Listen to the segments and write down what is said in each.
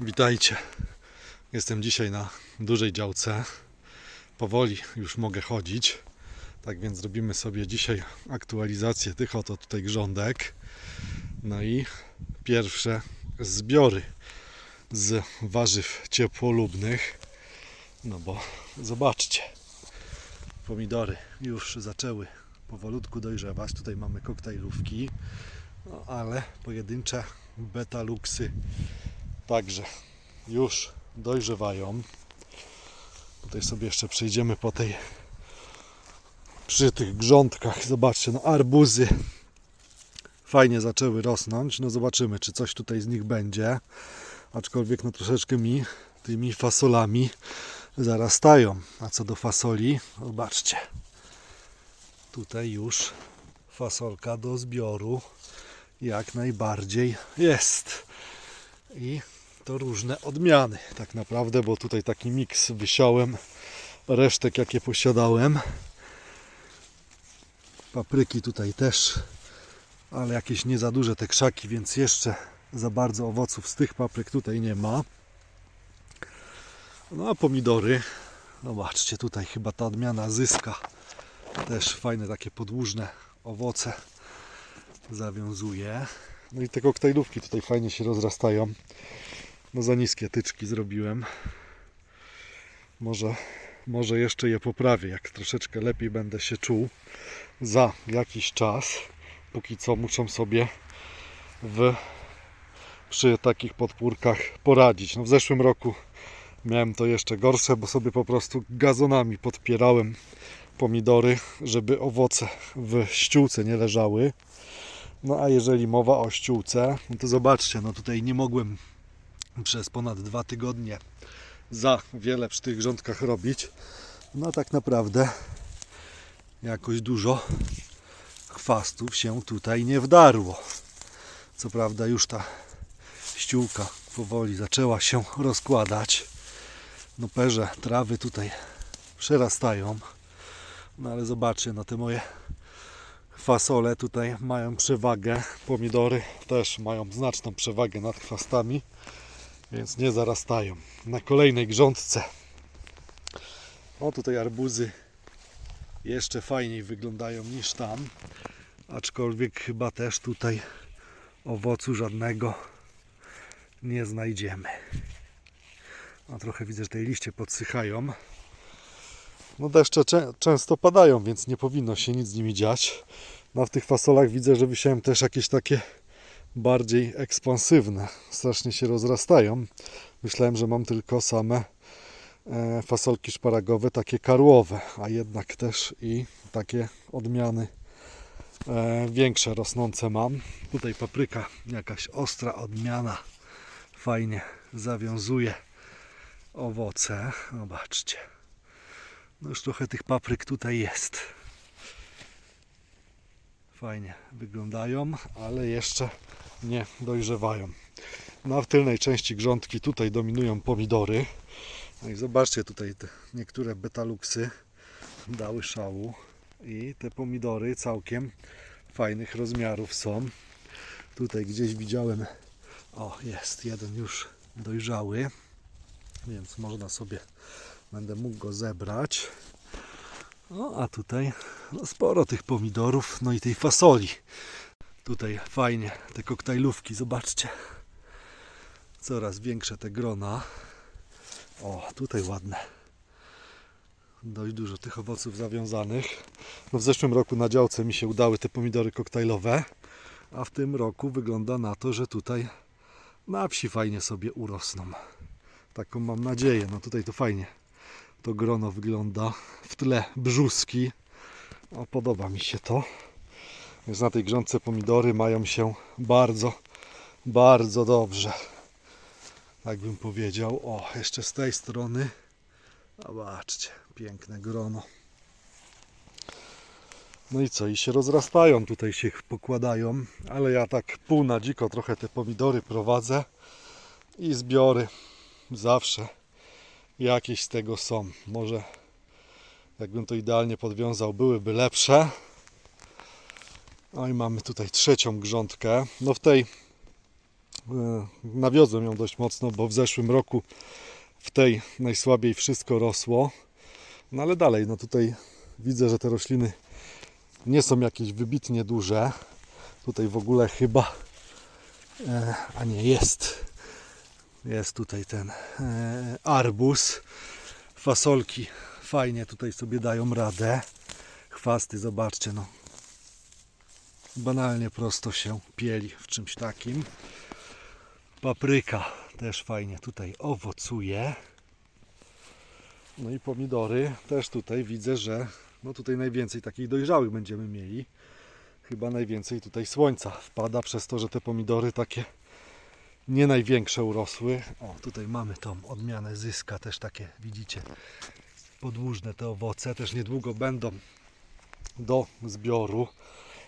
Witajcie. Jestem dzisiaj na dużej działce. Powoli już mogę chodzić. Tak więc zrobimy sobie dzisiaj aktualizację tych oto tutaj grządek. No i pierwsze zbiory z warzyw ciepłolubnych. No bo zobaczcie, pomidory już zaczęły powolutku dojrzewać. Tutaj mamy koktajlówki, no ale pojedyncze betaluksy także już dojrzewają. Tutaj sobie jeszcze przejdziemy po tej przy tych grządkach. Zobaczcie, no arbuzy fajnie zaczęły rosnąć. No zobaczymy, czy coś tutaj z nich będzie. Aczkolwiek no troszeczkę mi tymi fasolami zarastają. A co do fasoli, zobaczcie. Tutaj już fasolka do zbioru jak najbardziej jest. I to różne odmiany tak naprawdę, bo tutaj taki miks wysiałem resztek jakie posiadałem. Papryki tutaj też, ale jakieś nie za duże te krzaki, więc jeszcze za bardzo owoców z tych papryk tutaj nie ma. No a pomidory, zobaczcie tutaj chyba ta odmiana zyska. Też fajne takie podłużne owoce zawiązuje. No i te koktajlówki tutaj fajnie się rozrastają. No za niskie tyczki zrobiłem. Może, może jeszcze je poprawię, jak troszeczkę lepiej będę się czuł za jakiś czas. Póki co muszą sobie w, przy takich podpórkach poradzić. No w zeszłym roku miałem to jeszcze gorsze, bo sobie po prostu gazonami podpierałem pomidory, żeby owoce w ściółce nie leżały. No a jeżeli mowa o ściółce, no to zobaczcie, no tutaj nie mogłem przez ponad dwa tygodnie za wiele przy tych grządkach robić. No tak naprawdę jakoś dużo chwastów się tutaj nie wdarło. Co prawda już ta ściółka powoli zaczęła się rozkładać. No perze trawy tutaj przerastają. No ale zobaczcie, no te moje fasole tutaj mają przewagę, pomidory też mają znaczną przewagę nad chwastami, więc nie zarastają. Na kolejnej grządce, o tutaj arbuzy jeszcze fajniej wyglądają niż tam, aczkolwiek chyba też tutaj owocu żadnego nie znajdziemy. A trochę widzę, że te liście podsychają. No deszcze czę- często padają, więc nie powinno się nic z nimi dziać. No w tych fasolach widzę, że wysiałem też jakieś takie bardziej ekspansywne. Strasznie się rozrastają. Myślałem, że mam tylko same e, fasolki szparagowe, takie karłowe, a jednak też i takie odmiany e, większe rosnące mam. Tutaj papryka, jakaś ostra odmiana. Fajnie zawiązuje owoce. Zobaczcie. No już trochę tych papryk tutaj jest. Fajnie wyglądają, ale jeszcze nie dojrzewają. No a w tylnej części grządki tutaj dominują pomidory. No i zobaczcie tutaj niektóre betaluksy dały szału i te pomidory całkiem fajnych rozmiarów są. Tutaj gdzieś widziałem, o jest jeden już dojrzały, więc można sobie Będę mógł go zebrać. No a tutaj no sporo tych pomidorów, no i tej fasoli. Tutaj fajnie te koktajlówki, zobaczcie. Coraz większe te grona. O, tutaj ładne. Dość dużo tych owoców zawiązanych. No w zeszłym roku na działce mi się udały te pomidory koktajlowe, a w tym roku wygląda na to, że tutaj na wsi fajnie sobie urosną. Taką mam nadzieję. No tutaj to fajnie to grono wygląda. W tle brzuski. O, podoba mi się to. Więc na tej grządce pomidory mają się bardzo, bardzo dobrze. Tak bym powiedział. O, jeszcze z tej strony. Zobaczcie, piękne grono. No i co, i się rozrastają, tutaj się pokładają, ale ja tak pół na dziko trochę te pomidory prowadzę i zbiory zawsze jakieś z tego są. Może jakbym to idealnie podwiązał, byłyby lepsze. No i mamy tutaj trzecią grządkę. No w tej e, nawiozłem ją dość mocno, bo w zeszłym roku w tej najsłabiej wszystko rosło. No ale dalej, no tutaj widzę, że te rośliny nie są jakieś wybitnie duże. Tutaj w ogóle chyba, e, a nie jest, jest tutaj ten e, arbus. Fasolki fajnie tutaj sobie dają radę. Chwasty, zobaczcie, no banalnie prosto się pieli w czymś takim. Papryka też fajnie tutaj owocuje. No i pomidory też tutaj widzę, że no tutaj najwięcej takich dojrzałych będziemy mieli. Chyba najwięcej tutaj słońca wpada przez to, że te pomidory takie nie największe urosły. O, tutaj mamy tą odmianę zyska, też takie widzicie podłużne te owoce, też niedługo będą do zbioru.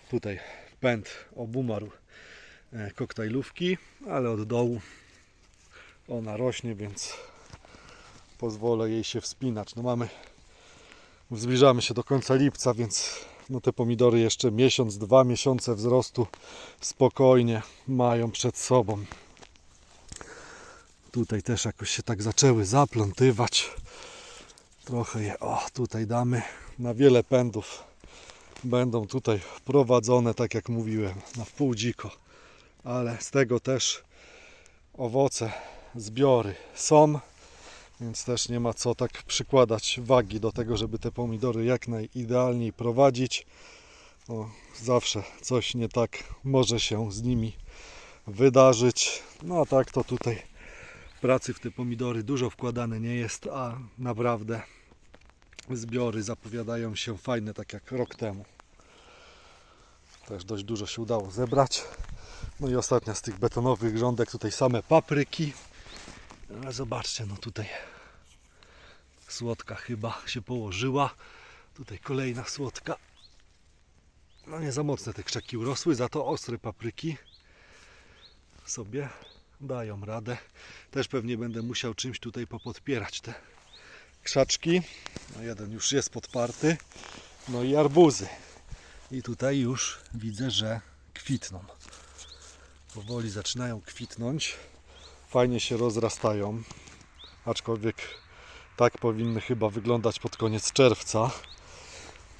Tutaj pęd obumarł e, koktajlówki, ale od dołu ona rośnie, więc pozwolę jej się wspinać. No mamy, zbliżamy się do końca lipca, więc no te pomidory jeszcze miesiąc, dwa miesiące wzrostu spokojnie mają przed sobą. Tutaj też jakoś się tak zaczęły zaplątywać. Trochę je, o tutaj damy na wiele pędów będą tutaj prowadzone, tak jak mówiłem, na wpół dziko. Ale z tego też owoce, zbiory są, więc też nie ma co tak przykładać wagi do tego, żeby te pomidory jak najidealniej prowadzić. Zawsze coś nie tak może się z nimi wydarzyć. No a tak to tutaj pracy w te pomidory dużo wkładane nie jest, a naprawdę zbiory zapowiadają się fajne, tak jak rok temu. Też dość dużo się udało zebrać. No i ostatnia z tych betonowych grządek, tutaj same papryki. Ale zobaczcie, no tutaj słodka chyba się położyła. Tutaj kolejna słodka. No nie za mocne te krzaki urosły, za to ostre papryki sobie dają radę. Też pewnie będę musiał czymś tutaj popodpierać te krzaczki. No jeden już jest podparty. No i arbuzy. I tutaj już widzę, że kwitną. Powoli zaczynają kwitnąć. Fajnie się rozrastają. Aczkolwiek tak powinny chyba wyglądać pod koniec czerwca.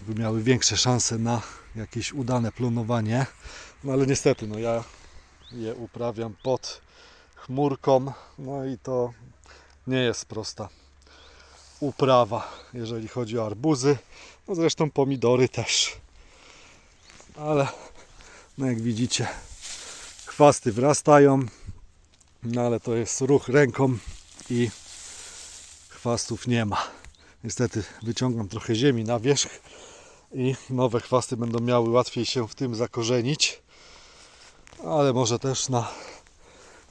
By miały większe szanse na jakieś udane plonowanie. No ale niestety, no ja je uprawiam pod chmurką. No i to nie jest prosta uprawa, jeżeli chodzi o arbuzy. No zresztą pomidory też. Ale no jak widzicie, chwasty wrastają. No ale to jest ruch ręką i chwastów nie ma. Niestety wyciągam trochę ziemi na wierzch i nowe chwasty będą miały łatwiej się w tym zakorzenić. Ale może też na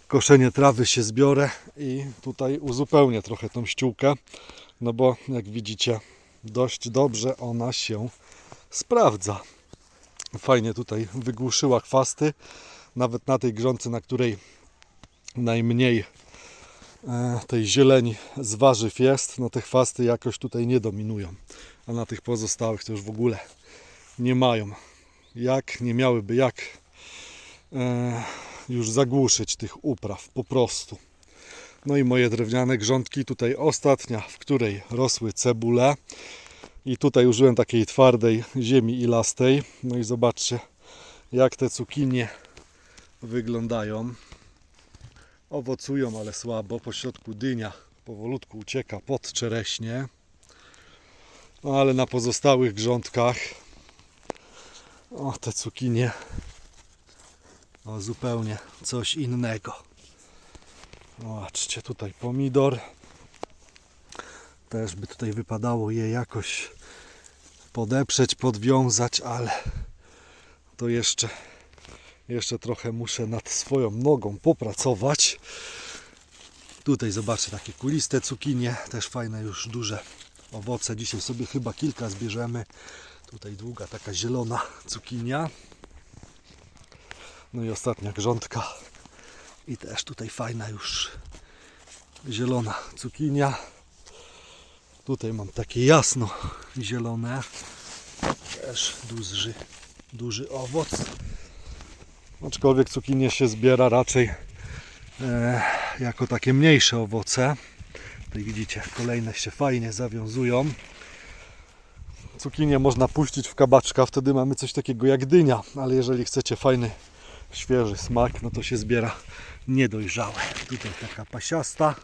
koszenie trawy się zbiorę i tutaj uzupełnię trochę tą ściółkę. No bo jak widzicie, dość dobrze ona się sprawdza. Fajnie tutaj wygłuszyła chwasty. Nawet na tej grządce, na której najmniej e, tej zieleni z warzyw jest, no te chwasty jakoś tutaj nie dominują. A na tych pozostałych to już w ogóle nie mają. Jak, nie miałyby jak e, już zagłuszyć tych upraw po prostu. No i moje drewniane grządki, tutaj ostatnia, w której rosły cebule. I tutaj użyłem takiej twardej ziemi ilastej. No i zobaczcie, jak te cukinie wyglądają. Owocują, ale słabo. Po środku dynia powolutku ucieka pod czereśnie. No ale na pozostałych grządkach o, te cukinie o, zupełnie coś innego. Zobaczcie, tutaj pomidor. Też by tutaj wypadało je jakoś podeprzeć, podwiązać, ale to jeszcze, jeszcze trochę muszę nad swoją nogą popracować. Tutaj zobaczcie takie kuliste cukinie, też fajne już duże owoce. Dzisiaj sobie chyba kilka zbierzemy. Tutaj długa taka zielona cukinia. No i ostatnia grządka. I też tutaj fajna już zielona cukinia. Tutaj mam takie jasno zielone. Też duży, duży owoc. Aczkolwiek cukinię się zbiera raczej e, jako takie mniejsze owoce. Tutaj widzicie, kolejne się fajnie zawiązują. Cukinię można puścić w kabaczka, wtedy mamy coś takiego jak dynia, ale jeżeli chcecie fajny, świeży smak, no to się zbiera niedojrzałe. Tutaj taka pasiasta,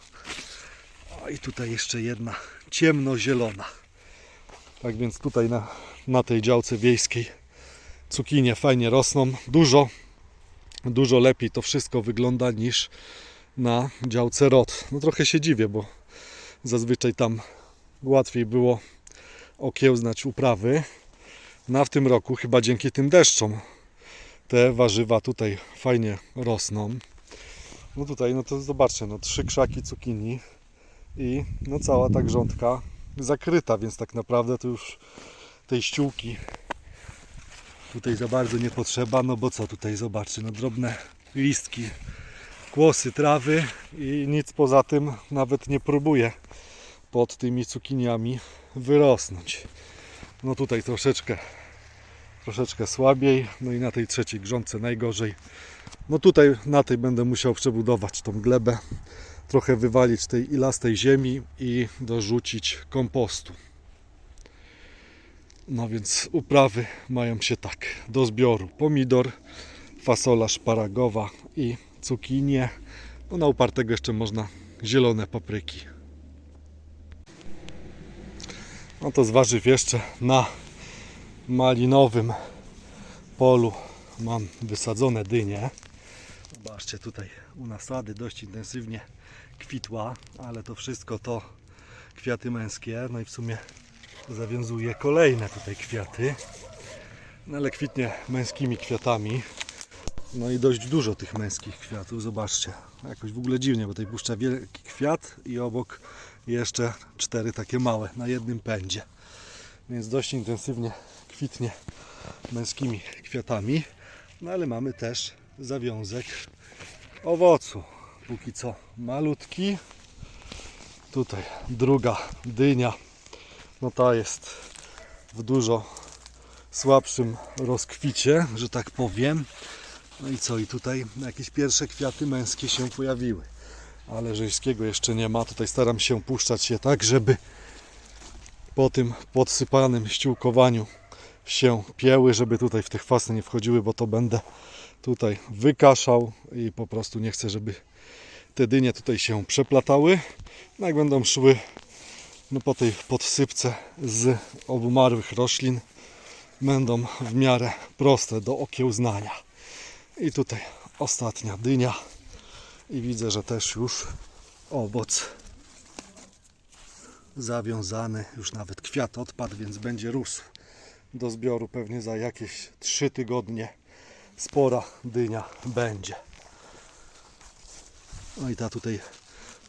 o i tutaj jeszcze jedna ciemnozielona. Tak więc tutaj na, na tej działce wiejskiej cukinie fajnie rosną. Dużo, dużo lepiej to wszystko wygląda niż na działce rod. No trochę się dziwię, bo zazwyczaj tam łatwiej było okiełznać uprawy. Na w tym roku, chyba dzięki tym deszczom, te warzywa tutaj fajnie rosną. No tutaj, no to zobaczcie, no trzy krzaki cukinii i no cała ta grządka zakryta, więc tak naprawdę to już tej ściółki tutaj za bardzo nie potrzeba, no bo co tutaj zobaczcie, no drobne listki, kłosy trawy i nic poza tym nawet nie próbuje pod tymi cukiniami wyrosnąć. No tutaj troszeczkę troszeczkę słabiej, no i na tej trzeciej grządce najgorzej. No tutaj na tej będę musiał przebudować tą glebę, trochę wywalić tej ilastej ziemi i dorzucić kompostu. No więc uprawy mają się tak. Do zbioru pomidor, fasola szparagowa i cukinie. No na upartego jeszcze można zielone papryki. No to z warzyw jeszcze na malinowym polu mam wysadzone dynie. Zobaczcie tutaj u nasady dość intensywnie kwitła, ale to wszystko to kwiaty męskie. No i w sumie zawiązuje kolejne tutaj kwiaty. No ale kwitnie męskimi kwiatami. No i dość dużo tych męskich kwiatów, zobaczcie. Jakoś w ogóle dziwnie, bo tutaj puszcza wielki kwiat i obok jeszcze cztery takie małe na jednym pędzie. Więc dość intensywnie kwitnie męskimi kwiatami. No ale mamy też zawiązek owocu. Póki co malutki. Tutaj druga dynia. No ta jest w dużo słabszym rozkwicie, że tak powiem. No i co? I tutaj jakieś pierwsze kwiaty męskie się pojawiły. Ale żeńskiego jeszcze nie ma. Tutaj staram się puszczać je tak, żeby po tym podsypanym ściółkowaniu się pieły, żeby tutaj w te chwasty nie wchodziły, bo to będę tutaj wykaszał i po prostu nie chcę, żeby te dynie tutaj się przeplatały. No jak będą szły no po tej podsypce z obumarłych roślin będą w miarę proste do okiełznania. I tutaj ostatnia dynia i widzę, że też już owoc zawiązany, już nawet kwiat odpadł, więc będzie rósł do zbioru pewnie za jakieś 3 tygodnie spora dynia będzie. No i ta tutaj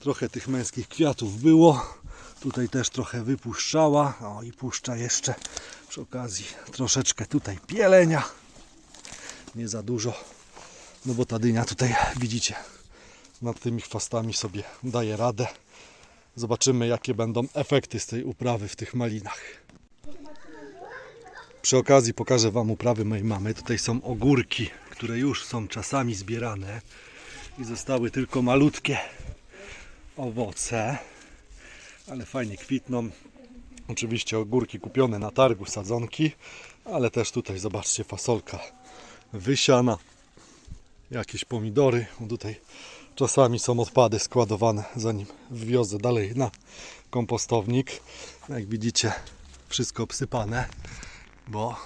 trochę tych męskich kwiatów było. Tutaj też trochę wypuszczała. O i puszcza jeszcze przy okazji troszeczkę tutaj pielenia. Nie za dużo. No bo ta dynia tutaj widzicie nad tymi chwastami sobie daje radę. Zobaczymy jakie będą efekty z tej uprawy w tych malinach. Przy okazji pokażę Wam uprawy mojej mamy. Tutaj są ogórki, które już są czasami zbierane i zostały tylko malutkie owoce, ale fajnie kwitną. Oczywiście ogórki kupione na targu, sadzonki, ale też tutaj zobaczcie fasolka wysiana, jakieś pomidory. Tutaj czasami są odpady składowane, zanim wywiozę dalej na kompostownik. Jak widzicie, wszystko obsypane, bo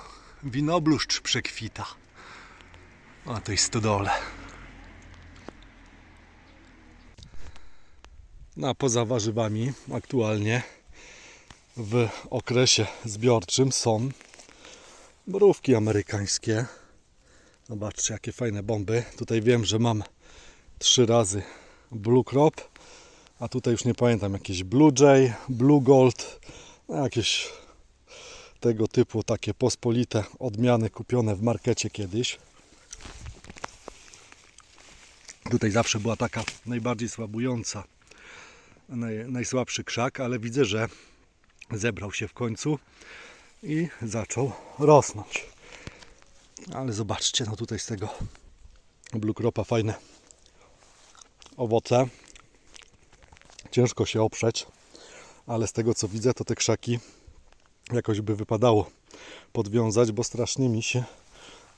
winobluszcz przekwita na tej stodole. No, a poza warzywami aktualnie w okresie zbiorczym są borówki amerykańskie. Zobaczcie jakie fajne bomby. Tutaj wiem, że mam trzy razy Blue Crop, a tutaj już nie pamiętam, jakieś Blue Jay, Blue Gold, no jakieś tego typu takie pospolite odmiany kupione w markecie kiedyś. Tutaj zawsze była taka najbardziej słabująca, naj, najsłabszy krzak, ale widzę, że zebrał się w końcu i zaczął rosnąć. Ale zobaczcie, no tutaj z tego Blue Cropa fajne owoce. Ciężko się oprzeć, ale z tego co widzę, to te krzaki jakoś by wypadało podwiązać, bo strasznie mi się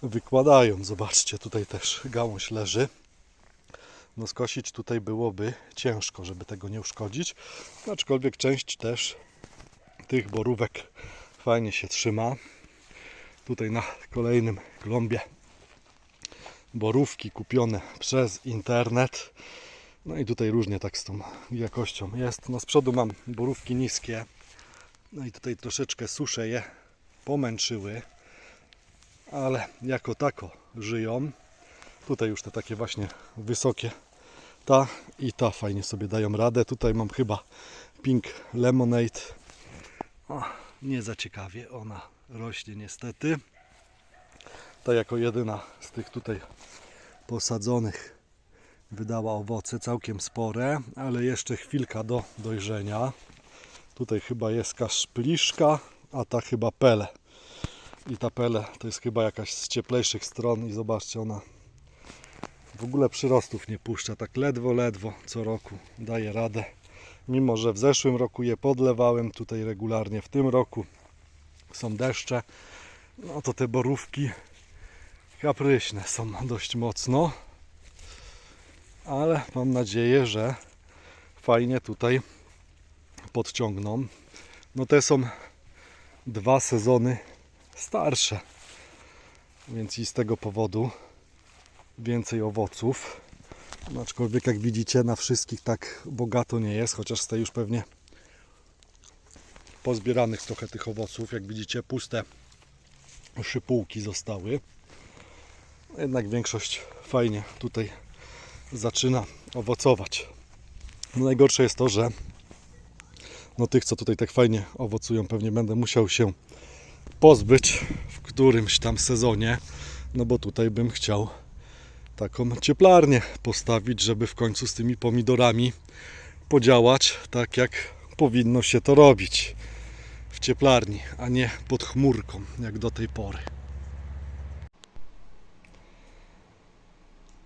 wykładają. Zobaczcie, tutaj też gałąź leży. No skosić tutaj byłoby ciężko, żeby tego nie uszkodzić. Aczkolwiek część też tych borówek fajnie się trzyma. Tutaj na kolejnym klombie borówki kupione przez internet. No i tutaj różnie tak z tą jakością jest. No z przodu mam borówki niskie. No i tutaj troszeczkę susze je pomęczyły. Ale jako tako żyją. Tutaj już te takie właśnie wysokie. Ta i ta fajnie sobie dają radę. Tutaj mam chyba Pink Lemonade. O, nie za ciekawie ona rośnie niestety. Ta jako jedyna z tych tutaj posadzonych wydała owoce całkiem spore, ale jeszcze chwilka do dojrzenia. Tutaj chyba jest kaszpliszka, a ta chyba pele. I ta pele to jest chyba jakaś z cieplejszych stron i zobaczcie ona w ogóle przyrostów nie puszcza, tak ledwo, ledwo co roku daje radę. Mimo, że w zeszłym roku je podlewałem tutaj regularnie, w tym roku są deszcze, no to te borówki kapryśne są dość mocno, ale mam nadzieję, że fajnie tutaj podciągną. No te są dwa sezony starsze, więc i z tego powodu więcej owoców. No, Aczkolwiek jak widzicie na wszystkich tak bogato nie jest, chociaż z tej już pewnie pozbieranych trochę tych owoców. Jak widzicie puste szypułki zostały. No, Jednak większość fajnie tutaj zaczyna owocować. No najgorsze jest to, że no tych co tutaj tak fajnie owocują pewnie będę musiał się pozbyć w którymś tam sezonie, no bo tutaj bym chciał taką cieplarnię postawić, żeby w końcu z tymi pomidorami podziałać tak jak powinno się to robić w cieplarni, a nie pod chmurką jak do tej pory.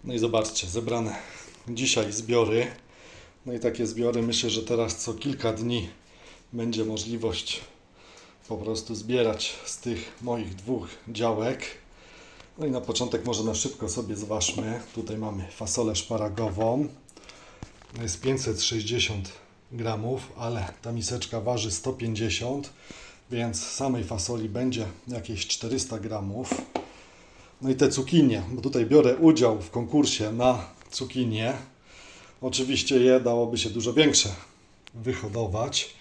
No i zobaczcie, zebrane dzisiaj zbiory. No i takie zbiory myślę, że teraz co kilka dni będzie możliwość po prostu zbierać z tych moich dwóch działek. No i na początek może na szybko sobie zważmy. Tutaj mamy fasolę szparagową. To jest 560 gramów, ale ta miseczka waży 150, więc samej fasoli będzie jakieś 400 gramów. No i te cukinie, bo tutaj biorę udział w konkursie na cukinie. Oczywiście je dałoby się dużo większe wyhodować.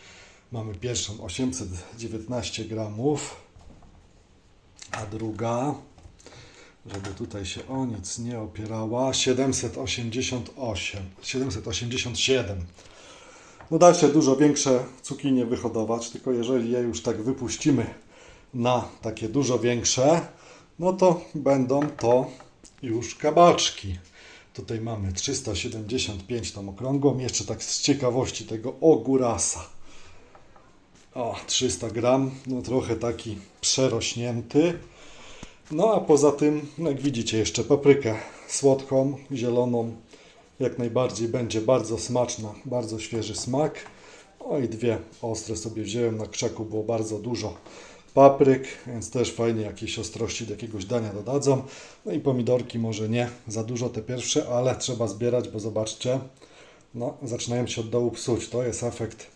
Mamy pierwszą 819 gramów, a druga żeby tutaj się o nic nie opierała, 788, 787. No da się dużo większe cukinie wyhodować, tylko jeżeli je już tak wypuścimy na takie dużo większe, no to będą to już kabaczki. Tutaj mamy 375 tą okrągłą, jeszcze tak z ciekawości tego ogórasa. O, 300 gram, no trochę taki przerośnięty. No a poza tym, no jak widzicie, jeszcze paprykę słodką, zieloną, jak najbardziej będzie bardzo smaczna, bardzo świeży smak. O i dwie ostre sobie wziąłem, na krzaku było bardzo dużo papryk, więc też fajnie jakieś ostrości do jakiegoś dania dodadzą. No i pomidorki może nie za dużo te pierwsze, ale trzeba zbierać, bo zobaczcie, no zaczynają się od dołu psuć. To jest efekt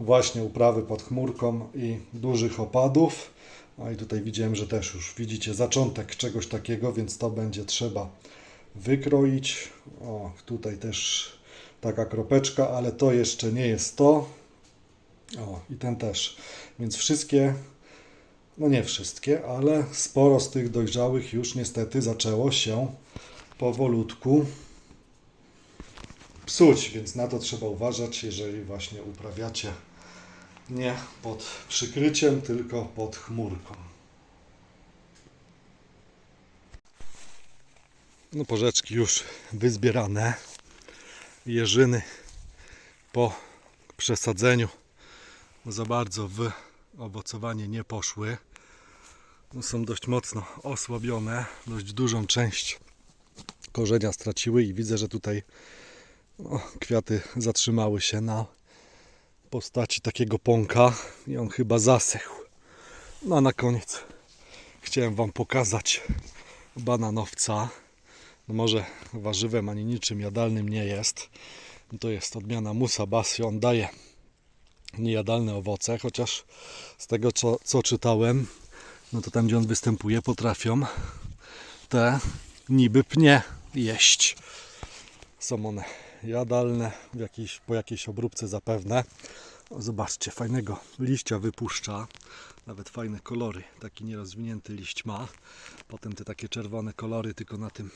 właśnie uprawy pod chmurką i dużych opadów. No i tutaj widziałem, że też już widzicie zaczątek czegoś takiego, więc to będzie trzeba wykroić. O, tutaj też taka kropeczka, ale to jeszcze nie jest to. O, i ten też. Więc wszystkie, no nie wszystkie, ale sporo z tych dojrzałych już niestety zaczęło się powolutku psuć, więc na to trzeba uważać, jeżeli właśnie uprawiacie nie pod przykryciem, tylko pod chmurką. No porzeczki już wyzbierane. Jeżyny po przesadzeniu za bardzo w owocowanie nie poszły. No są dość mocno osłabione. Dość dużą część korzenia straciły i widzę, że tutaj O, kwiaty zatrzymały się na postaci takiego pąka i on chyba zasechł. No a na koniec chciałem Wam pokazać bananowca. No może warzywem ani niczym jadalnym nie jest. To jest odmiana Musa Bassi. On daje niejadalne owoce, chociaż z tego co, co czytałem, no to tam gdzie on występuje potrafią te niby pnie jeść. Są one jadalne jakiejś, po jakiejś obróbce zapewne. O, zobaczcie, fajnego liścia wypuszcza. Nawet fajne kolory. Taki nierozwinięty liść ma. Potem te takie czerwone kolory tylko na tym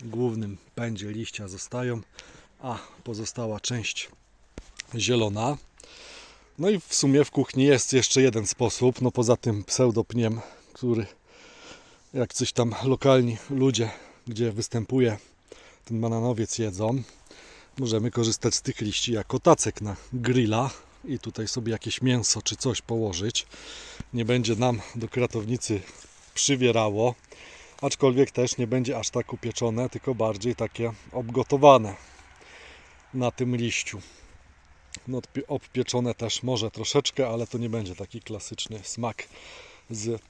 głównym pędzie liścia zostają, a pozostała część zielona. No i w sumie w kuchni jest jeszcze jeden sposób, no poza tym pseudopniem, który jak coś tam lokalni ludzie, gdzie występuje ten bananowiec jedzą, możemy korzystać z tych liści jako tacek na grilla i tutaj sobie jakieś mięso czy coś położyć. Nie będzie nam do kratownicy przywierało, aczkolwiek też nie będzie aż tak upieczone, tylko bardziej takie obgotowane na tym liściu. No, obpieczone też może troszeczkę, ale to nie będzie taki klasyczny smak z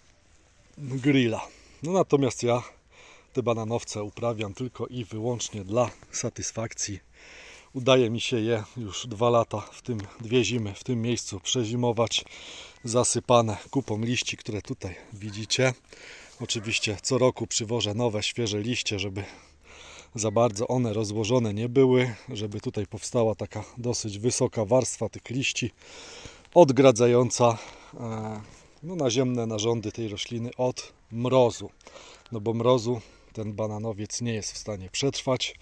grilla. No natomiast ja te bananowce uprawiam tylko i wyłącznie dla satysfakcji. Udaje mi się je już dwa lata, w tym dwie zimy, w tym miejscu przezimować, zasypane kupą liści, które tutaj widzicie. Oczywiście co roku przywożę nowe, świeże liście, żeby za bardzo one rozłożone nie były, żeby tutaj powstała taka dosyć wysoka warstwa tych liści, odgradzająca e, no, naziemne narządy tej rośliny od mrozu. No bo mrozu ten bananowiec nie jest w stanie przetrwać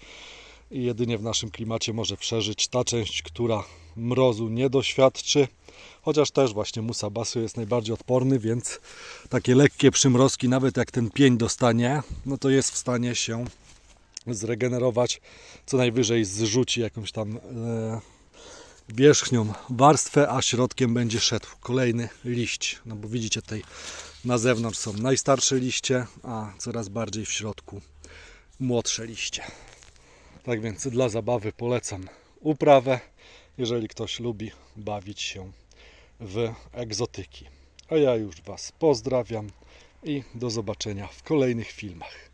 i jedynie w naszym klimacie może przeżyć ta część, która mrozu nie doświadczy. Chociaż też właśnie Musa Basu jest najbardziej odporny, więc takie lekkie przymrozki, nawet jak ten pień dostanie, no to jest w stanie się zregenerować, co najwyżej zrzuci jakąś tam e, wierzchnią warstwę, a środkiem będzie szedł kolejny liść. No bo widzicie tutaj na zewnątrz są najstarsze liście, a coraz bardziej w środku młodsze liście. Tak więc dla zabawy polecam uprawę, jeżeli ktoś lubi bawić się w egzotyki. A ja już Was pozdrawiam i do zobaczenia w kolejnych filmach.